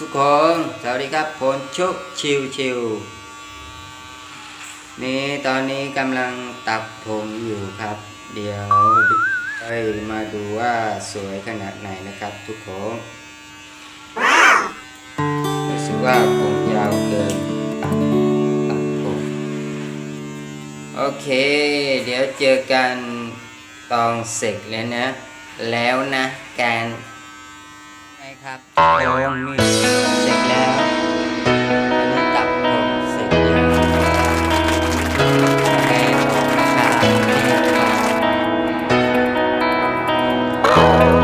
ทุกคน สวัสดีครับผมชุกชิวชิวนี่ตอนนี้กำลังตัดผมอยู่ครับ เดี๋ยวเอ้ยมาดูว่าสวยขนาดไหนนะครับ ทุกคนรู้สึกว่าผมยาวเกินตัดตัดผมโอเค เดี๋ยวเจอกันตองเสร็จแล้วนะ แล้วนะการ นครับโอ้นี่เสร็จแล้วอันนี้ตับผมเสร็จแล้วแม่ชมชาติ